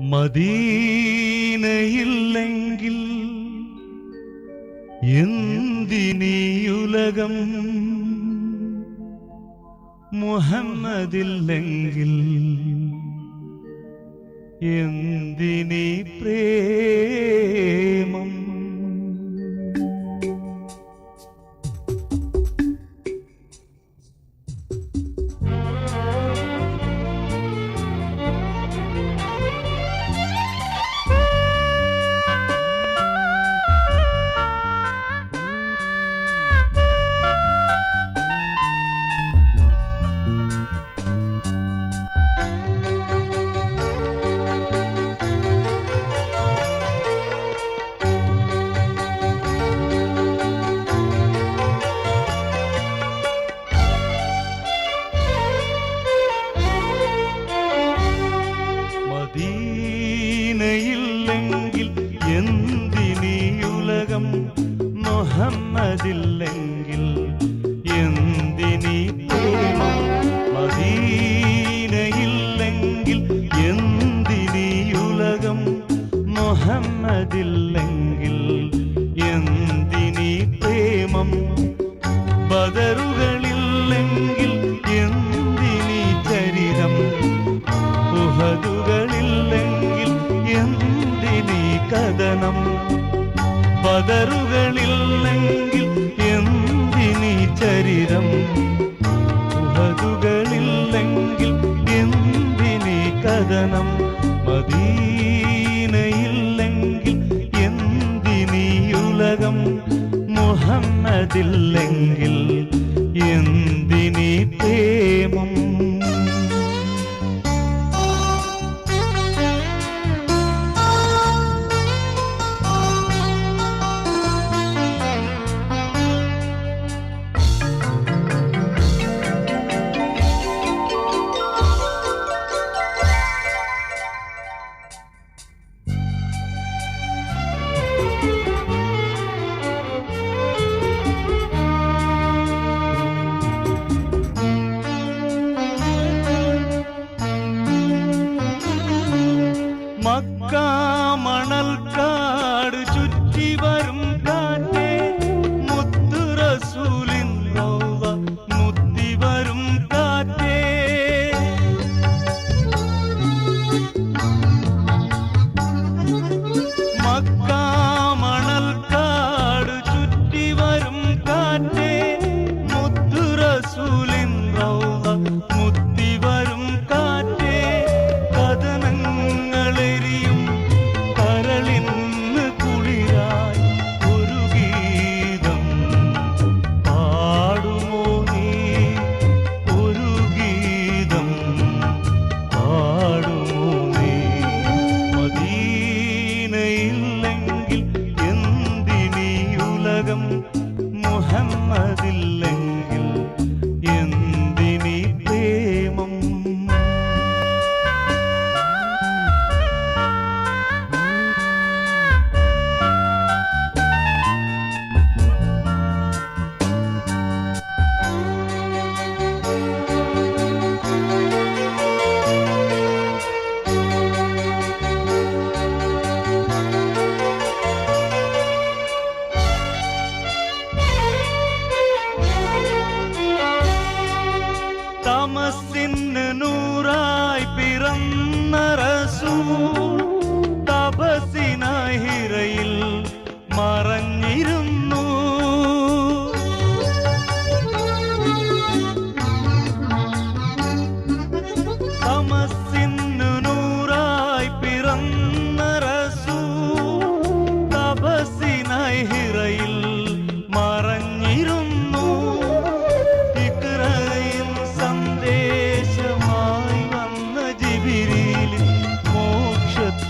മദീനയില്ലെങ്കിൽ എന്തിനീയുലകം? മുഹമ്മദില്ലെങ്കിൽ എന്തിനീ പ്രേ പതറുകളില്ലെങ്കിൽ എന്തിനി ചരിതം? ഉഹതുകളില്ലെങ്കിൽ എന്തിനി കഥനം? മദീനയില്ലെങ്കിൽ എന്തിനീ ഉലകം? മുഹമ്മദില്ലെങ്കിൽ എന്ത് அகமதில்லை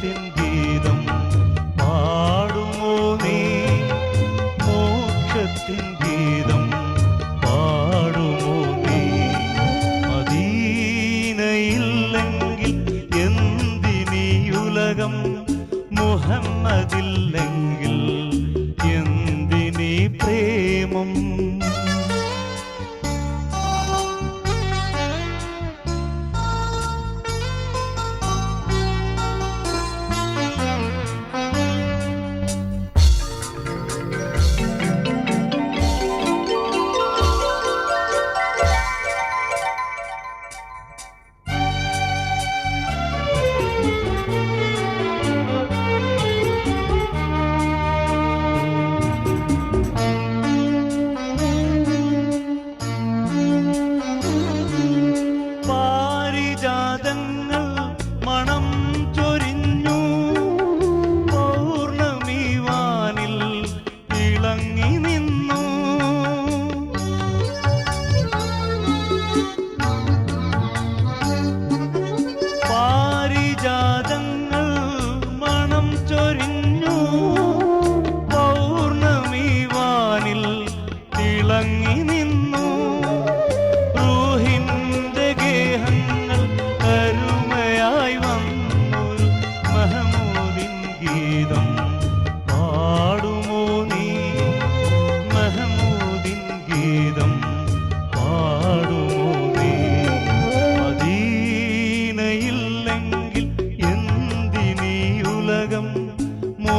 சிந்தி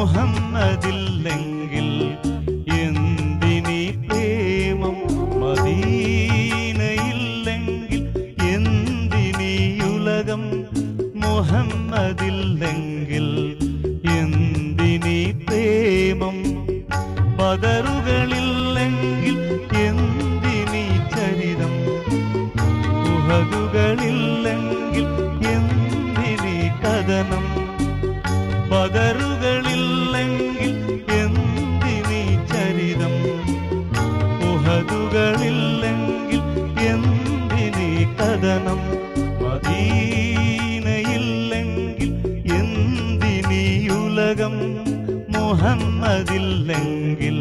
മുഹമ്മദില്ലെങ്കിൽ എന്തിനി പ്രേമം മദീനയില്ലെങ്കിൽ എന്തിനി ഉലകം മുഹമ്മദില്ലെങ്കിൽ എന്തിനി പ്രേമം പതറുകളില്ലെങ്കിൽ എന്തിനി ചരിതം ഉഹതുകളില്ലെങ്കിൽ കഥനം മദീനയില്ലെങ്കിൽ എന്തിനീ ഉലകം മുഹമ്മദില്ലെങ്കിൽ